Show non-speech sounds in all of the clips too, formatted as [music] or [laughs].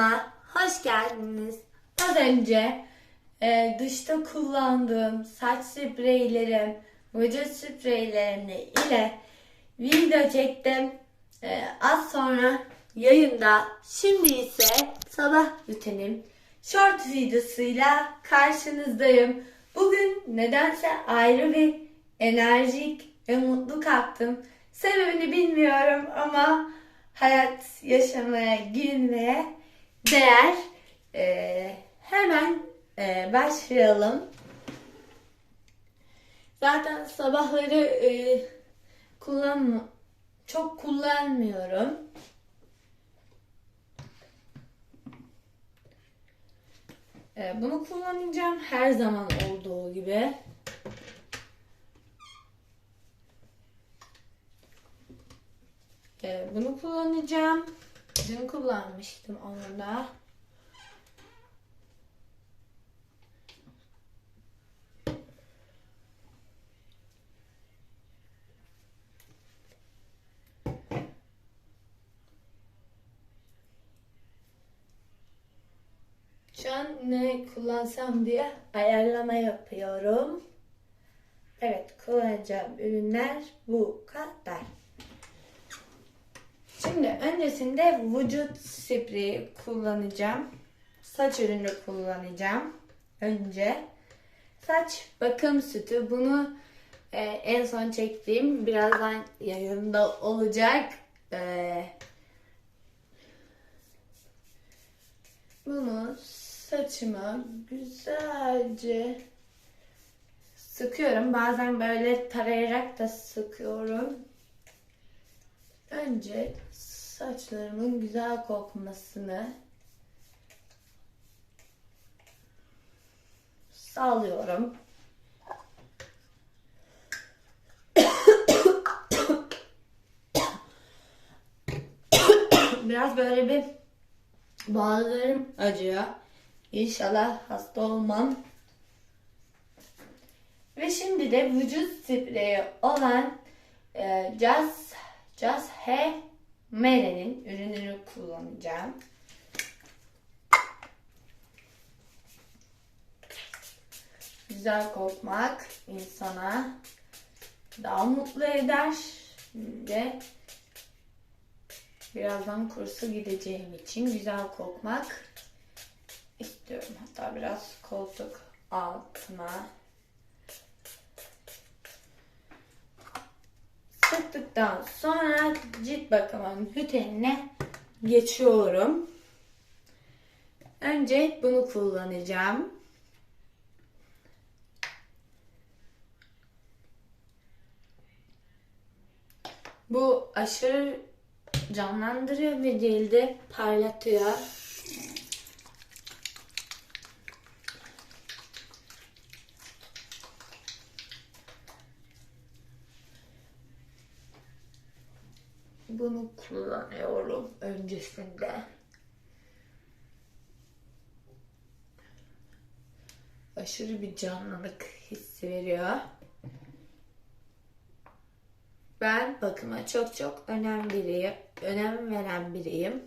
kanalıma hoş geldiniz. Az önce e, duşta kullandığım saç spreylerim, vücut spreylerimle ile video çektim. E, az sonra yayında, şimdi ise sabah rutinim short videosuyla karşınızdayım. Bugün nedense ayrı bir enerjik ve mutlu kalktım. Sebebini bilmiyorum ama hayat yaşamaya, gülmeye değer. Ee, hemen e, başlayalım. Zaten sabahları e, kullan çok kullanmıyorum. Ee, bunu kullanacağım her zaman olduğu gibi. Ee, bunu kullanacağım. Dün kullanmıştım onu da. Şu an ne kullansam diye ayarlama yapıyorum. Evet kullanacağım ürünler bu kadar. Şimdi öncesinde vücut spreyi kullanacağım. Saç ürünü kullanacağım. Önce saç bakım sütü. Bunu e, en son çektiğim birazdan yayında olacak. E, bunu saçıma güzelce sıkıyorum. Bazen böyle tarayarak da sıkıyorum. Önce saçlarımın güzel kokmasını sağlıyorum. Biraz böyle bir boğazlarım acıyor. İnşallah hasta olmam. Ve şimdi de vücut spreyi olan e, Just, Just He Mere'nin ürününü kullanacağım. Güzel kokmak insana daha mutlu eder ve birazdan kursa gideceğim için güzel kokmak istiyorum. Hatta biraz koltuk altına sıktıktan sonra cilt bakımının hütenine geçiyorum. Önce bunu kullanacağım. Bu aşırı canlandırıyor ve cildi parlatıyor. Bunu kullanıyorum öncesinde. Aşırı bir canlılık hissi veriyor. Ben bakıma çok çok önem biriyim, önem veren biriyim.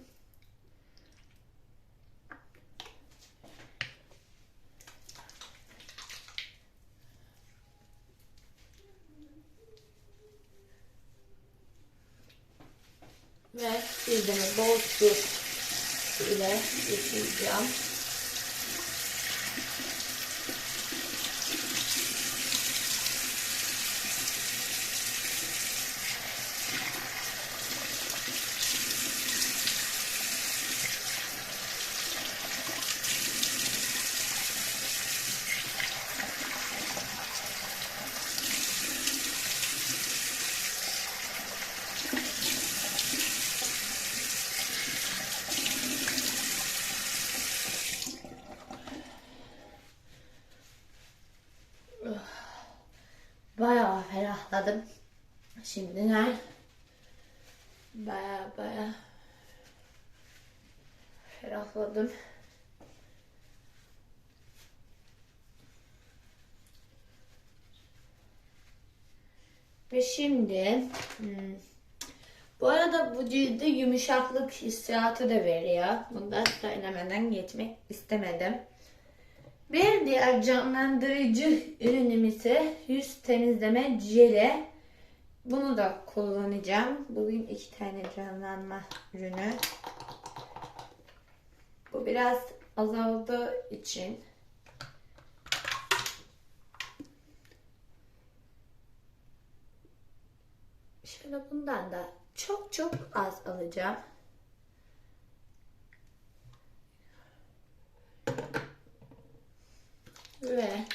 Ve cildimi bol su ile yıkayacağım. Bayağı ferahladım. Şimdiden bayağı bayağı ferahladım. Ve şimdi hmm, Bu arada bu cilde yumuşaklık hissiyatı da veriyor. Bunu da söylemeden geçmek istemedim. Bir diğer canlandırıcı ürünüm ise yüz temizleme jeli. Bunu da kullanacağım. Bugün iki tane canlanma ürünü. Bu biraz azaldığı için şöyle bundan da çok çok az alacağım. Ve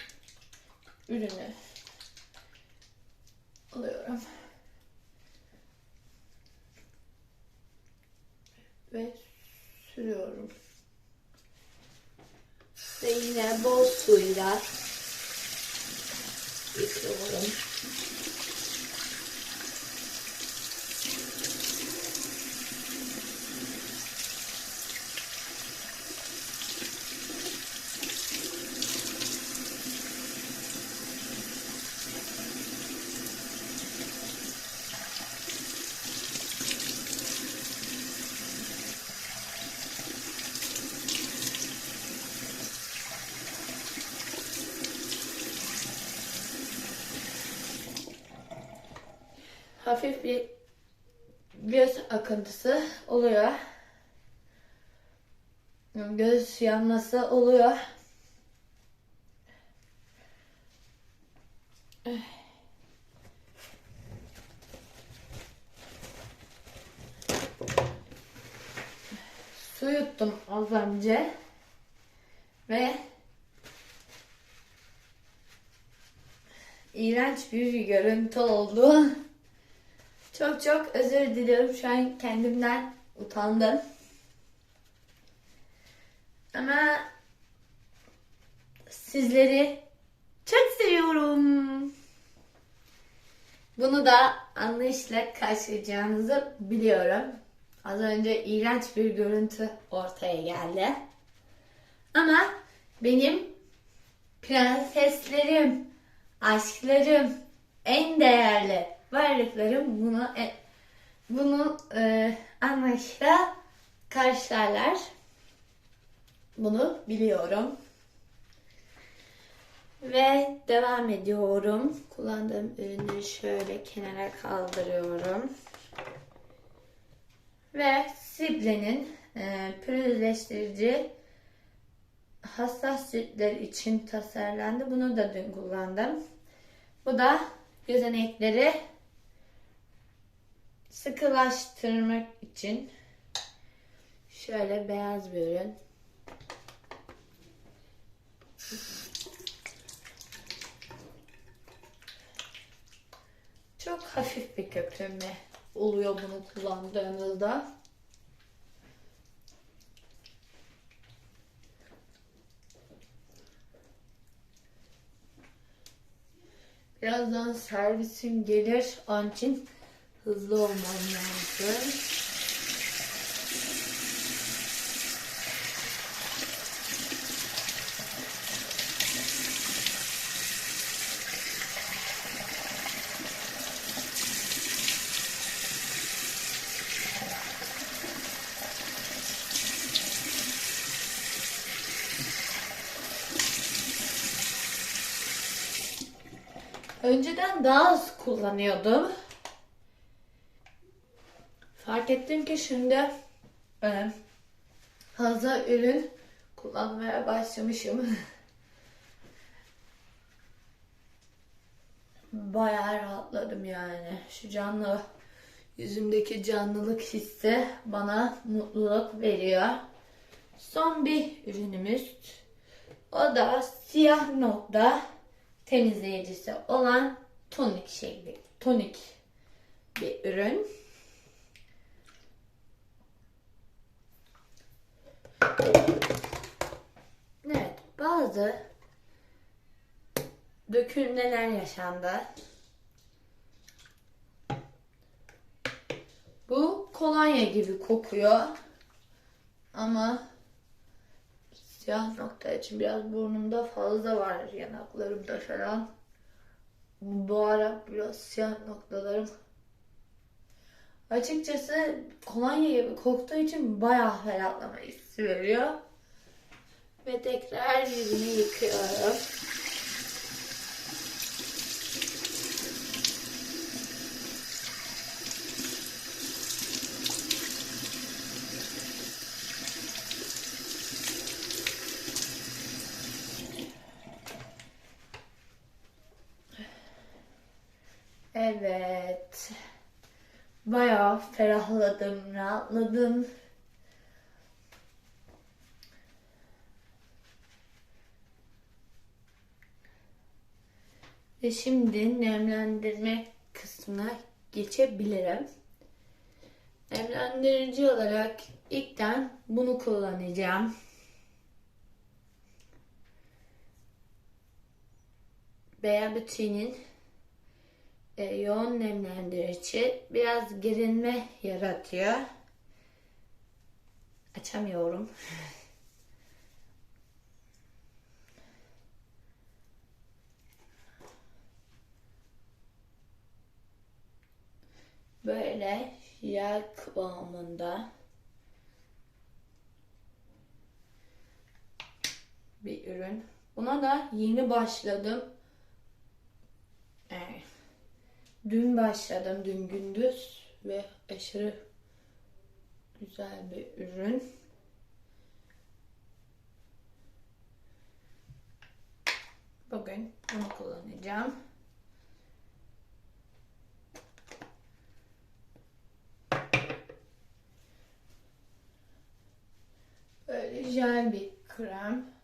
ürünü alıyorum. Ve sürüyorum. Ve yine bol suyla yıkıyorum. Hafif bir göz akıntısı oluyor. Göz yanması oluyor. Su yuttum az önce ve iğrenç bir görüntü oldu. Çok çok özür diliyorum. Şu an kendimden utandım. Ama sizleri çok seviyorum. Bunu da anlayışla karşılayacağınızı biliyorum. Az önce iğrenç bir görüntü ortaya geldi. Ama benim prenseslerim, aşklarım, en değerli varlıklarım bunu e, bunu e, anlayışla karşılarlar. Bunu biliyorum. Ve devam ediyorum. Kullandığım ürünü şöyle kenara kaldırıyorum. Ve Sible'nin e, pürüzleştirici hassas ciltler için tasarlandı. Bunu da dün kullandım. Bu da gözenekleri sıkılaştırmak için şöyle beyaz bir ürün. Çok hafif bir köpürme oluyor bunu kullandığınızda. Birazdan servisim gelir. Onun için hızlı olmam lazım. Önceden daha az kullanıyordum. Fark ettim ki şimdi e, fazla ürün kullanmaya başlamışım. [laughs] Bayağı rahatladım yani. Şu canlı yüzümdeki canlılık hissi bana mutluluk veriyor. Son bir ürünümüz. O da siyah nokta temizleyicisi olan tonik şekli. Tonik bir ürün. Evet, bazı dökülmeler yaşandı. Bu kolonya gibi kokuyor. Ama siyah nokta için biraz burnumda fazla var yanaklarımda falan. Bu ara biraz siyah noktalarım Açıkçası kolonya gibi koktuğu için bayağı ferahlama hissi veriyor. Ve tekrar yüzümü yıkıyorum. Evet. Bayağı ferahladım, rahatladım. Ve şimdi nemlendirme kısmına geçebilirim. Nemlendirici olarak ilkten bunu kullanacağım. Beyaz Beauty'nin e, yoğun nemlendirici biraz gerilme yaratıyor. Açamıyorum. [laughs] Böyle yağ kıvamında bir ürün. Buna da yeni başladım. Evet. Dün başladım, dün gündüz ve aşırı güzel bir ürün. Bugün bunu kullanacağım. Böyle jel bir krem.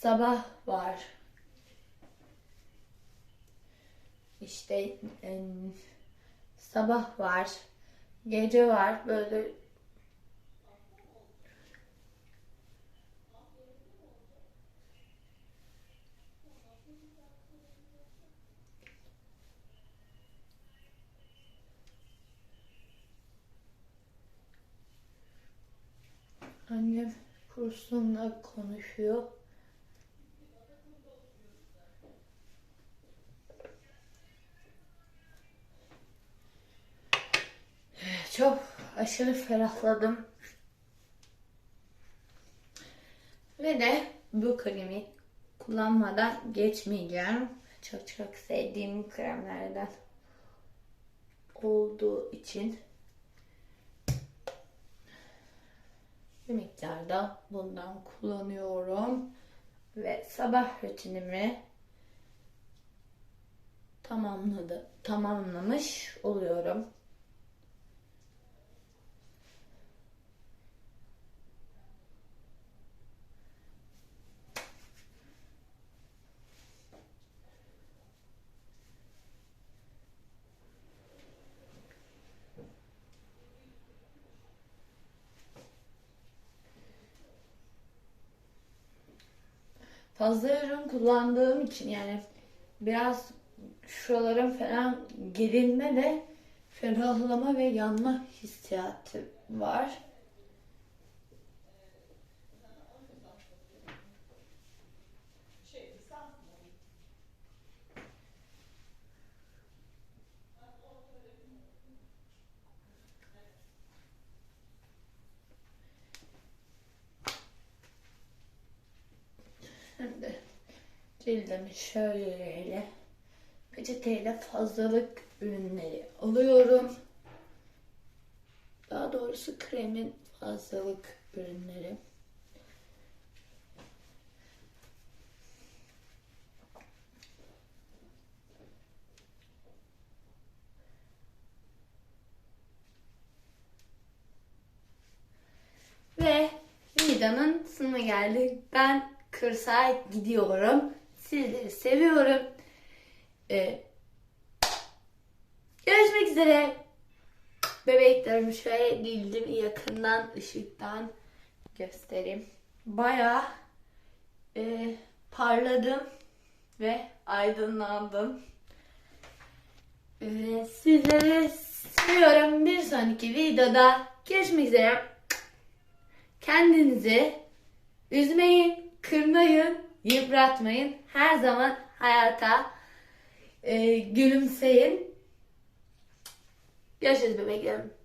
Sabah var. İşte em, sabah var. Gece var. Böyle annem kursunda konuşuyor. Çok aşırı ferahladım. Ve de bu kremi kullanmadan geçmeyeceğim. Çok çok sevdiğim kremlerden olduğu için bir miktarda bundan kullanıyorum. Ve sabah rutinimi tamamladı, tamamlamış oluyorum. Fazla ürün kullandığım için yani biraz şuralarım falan gerilme ve ferahlama ve yanma hissiyatı var. Şimdi cildimi şöyle peçeteyle fazlalık ürünleri alıyorum. Daha doğrusu kremin fazlalık ürünleri. Ve videonun sonuna geldik. Ben kırsaya gidiyorum. Sizleri seviyorum. Ee, görüşmek üzere. Bebeklerimi şöyle dildim yakından ışıktan göstereyim. Bayağı e, parladım ve aydınlandım. Ee, sizleri seviyorum. Bir sonraki videoda görüşmek üzere. Kendinizi üzmeyin, kırmayın yıpratmayın. Her zaman hayata e, gülümseyin. Görüşürüz bebeklerim.